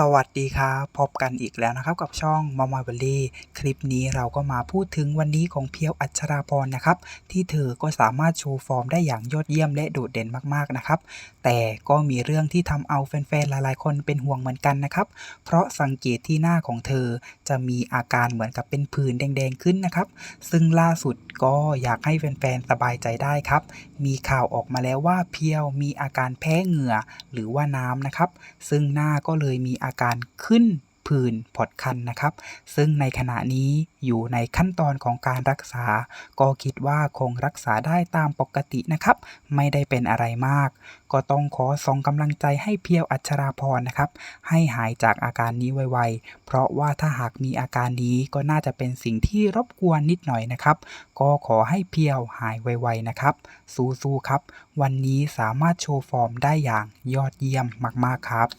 สวัสดีครับ พบกันอีกแล้วนะครับกับช่องมอมอยเบลลี่ คลิปนี้เราก็มาพูดถึงวันนี้ของเพียวอัชราพรนะครับ ที่เธอก็สามารถโชว์ฟอร์มได้อย่างยอดเยี่ยมและโดดเด่นมากๆนะครับ แต่ก็มีเรื่องที่ทำเอาแฟนๆหลายๆ คนเป็นห่วงเหมือนกันนะครับ เพราะสังเกตที่หน้าของเธอจะมีอาการเหมือนกับเป็นผื่นแดงๆขึ้นนะครับ ซึ่งล่าสุดก็อยากให้แฟนๆสบายใจได้ครับ มีข่าวออกมาแล้วว่าเพียวมีอาการแพ้เหงื่อหรือว่าน้ำนะครับ ซึ่งหน้าก็เลยมีอาการขึ้นผื่นผดคันนะครับ ซึ่งในขณะนี้อยู่ในขั้นตอนของการรักษา ก็คิดว่าคงรักษาได้ตามปกตินะครับ ไม่ได้เป็นอะไรมาก ก็ต้องขอส่งกำลังใจให้เพียวอัชราพรนะครับ ให้หายจากอาการนี้ไวๆ เพราะว่าถ้าหากมีอาการนี้ก็น่าจะเป็นสิ่งที่รบกวนนิดหน่อยนะครับ ก็ขอให้เพียวหายไวๆนะครับ สู้ๆครับ วันนี้สามารถโชว์ฟอร์มได้อย่างยอดเยี่ยมมากๆครับ